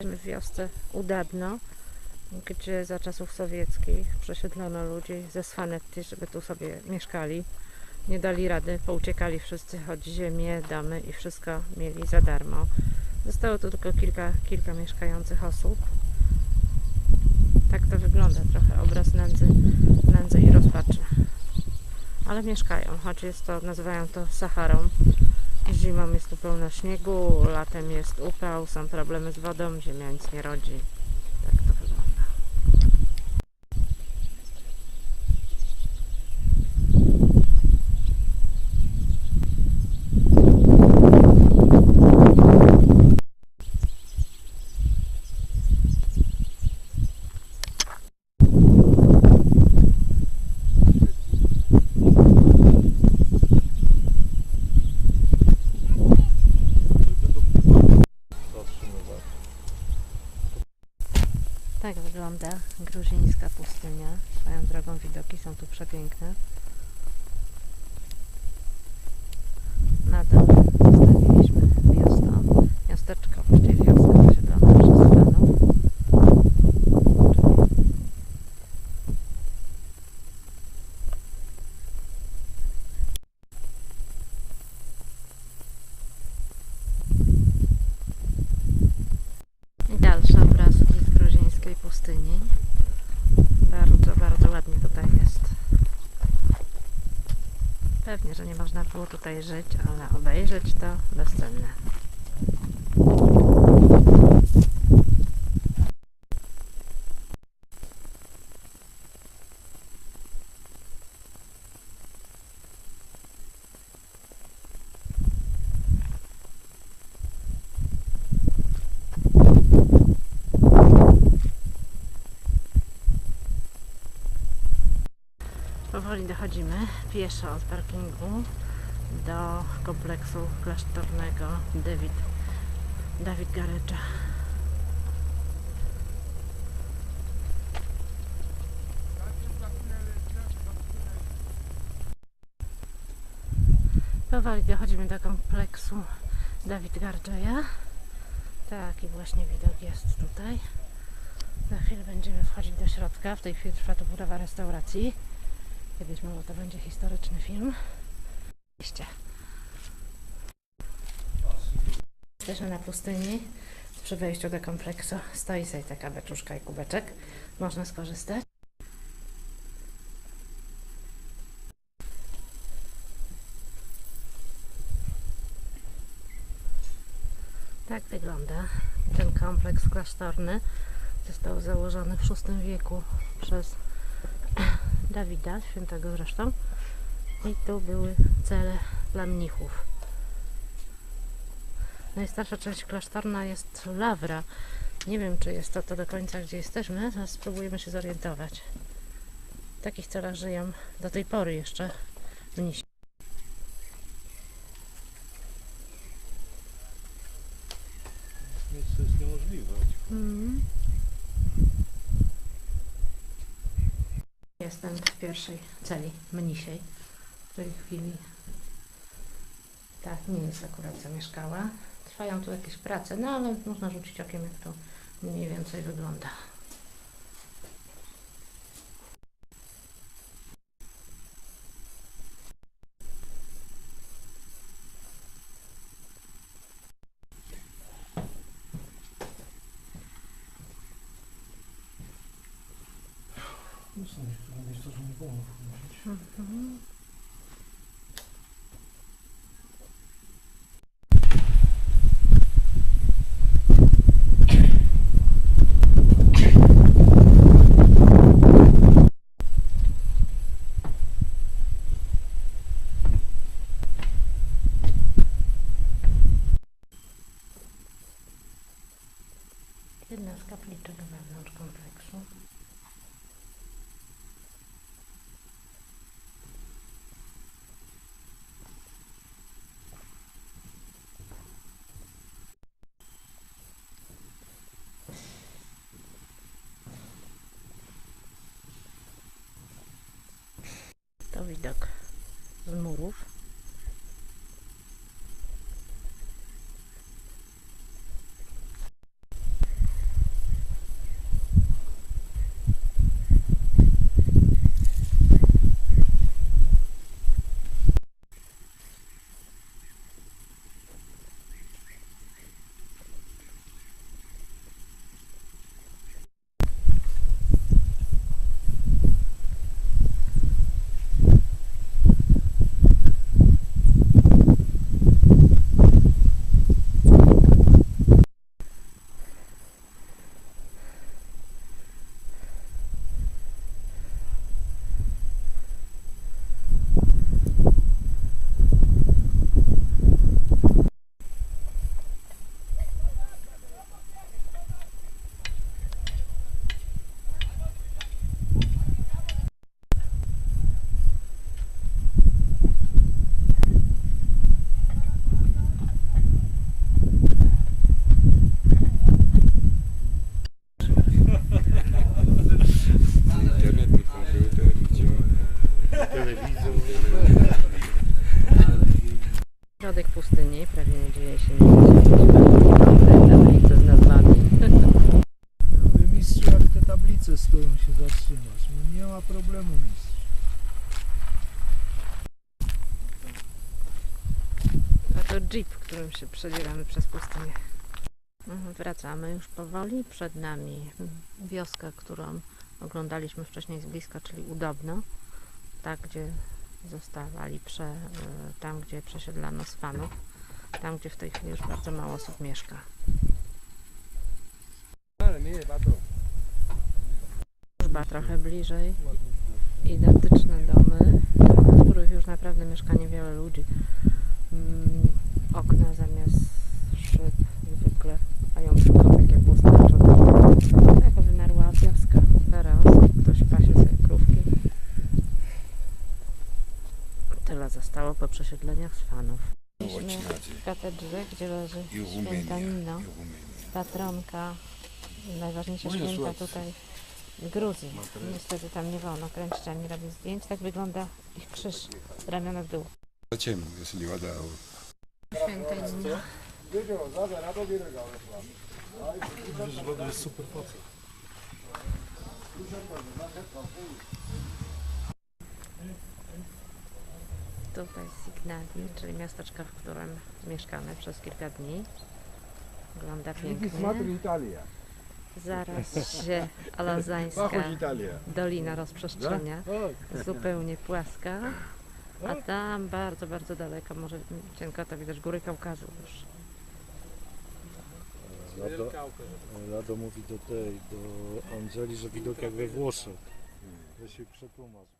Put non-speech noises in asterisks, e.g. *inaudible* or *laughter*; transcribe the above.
w wiosce Udadno, gdzie za czasów sowieckich przesiedlono ludzi ze Swanetti, żeby tu sobie mieszkali. Nie dali rady, pouciekali wszyscy, choć ziemię, domy i wszystko mieli za darmo. Zostało tu tylko kilka, kilka mieszkających osób. Tak to wygląda, trochę obraz nędzy, nędzy i rozpaczy. Ale mieszkają, choć jest to, nazywają to Saharą. Zimą jest tu pełno śniegu, latem jest upał, są problemy z wodą, ziemia nic nie rodzi. Tak to wygląda. zatrzymywać. Tak wygląda gruzińska pustynia. Swoją drogą widoki są tu przepiękne. Bardzo, bardzo ładnie tutaj jest. Pewnie, że nie można było tutaj żyć, ale obejrzeć to bezcenne. Powoli dochodzimy pieszo od parkingu do kompleksu klasztornego David, Dawid Garecza. Powoli dochodzimy do kompleksu Dawid Gardżeja. Taki właśnie widok jest tutaj. Za chwilę będziemy wchodzić do środka. W tej chwili trwa tu budowa restauracji. Kiedyś może to będzie historyczny film. Oczywiście. Jesteśmy na pustyni. Przy wejściu do kompleksu stoi sobie taka beczuszka i kubeczek. Można skorzystać. Tak wygląda ten kompleks klasztorny. Został założony w VI wieku przez Dawida, świętego zresztą. I tu były cele dla mnichów. Najstarsza część klasztorna jest Lawra. Nie wiem, czy jest to to do końca, gdzie jesteśmy. Zaraz spróbujemy się zorientować. W takich celach żyją do tej pory jeszcze mnisi. Pierwszej celi mnisiej. W tej chwili tak, nie jest akurat zamieszkała. Trwają tu jakieś prace, no ale można rzucić okiem, jak to mniej więcej wygląda. No są niektóre miejsca, że nie wolno wchodzić. Mhm. Jedna z kapliczek wewnątrz kompleksu. To widok z murów. Jeśli nie widzieliśmy te tablice z nazwami. Mówię, mistrzu, jak te tablice stoją się zatrzymać. No nie ma problemu, mistrz. A to jeep, którym się przedzieramy przez pustynię. Mhm, Wracamy już powoli. Przed nami wioska, którą oglądaliśmy wcześniej z bliska, czyli Udobno. Tak, gdzie zostawali prze, y, tam, gdzie przesiedlano Spanów. Tam, gdzie w tej chwili już bardzo mało osób mieszka. Służba trochę bliżej. Identyczne domy, w których już naprawdę mieszka niewiele ludzi. Mm, okna zamiast szyb zwykle mają tylko takie puste drzwi. Taka wymarła wioska. Teraz ktoś pasie sobie krówki. Tyle zostało po przesiedleniach z fanów. Jesteśmy w katedrze, gdzie leży święta Nino, patronka, najważniejsza święta tutaj w Gruzji. Niestety tam nie wolno kręczczami robić zdjęć. Tak wygląda ich krzyż, ramiona w dół. Ciemno, jeśli woda... Święta Nino. Woda jest super facet. Tutaj Signadi, czyli miasteczko, w którym mieszkamy przez kilka dni. Wygląda pięknie. Italia. Zaraz się *laughs* alazańska dolina rozprzestrzenia. Zupełnie płaska. A tam bardzo, bardzo daleko, może cienko to widać, góry Kaukazu już. Lado, Lado mówi do tej, do Angeli, że widok jak we Włoszech. Weź się przetłumacz.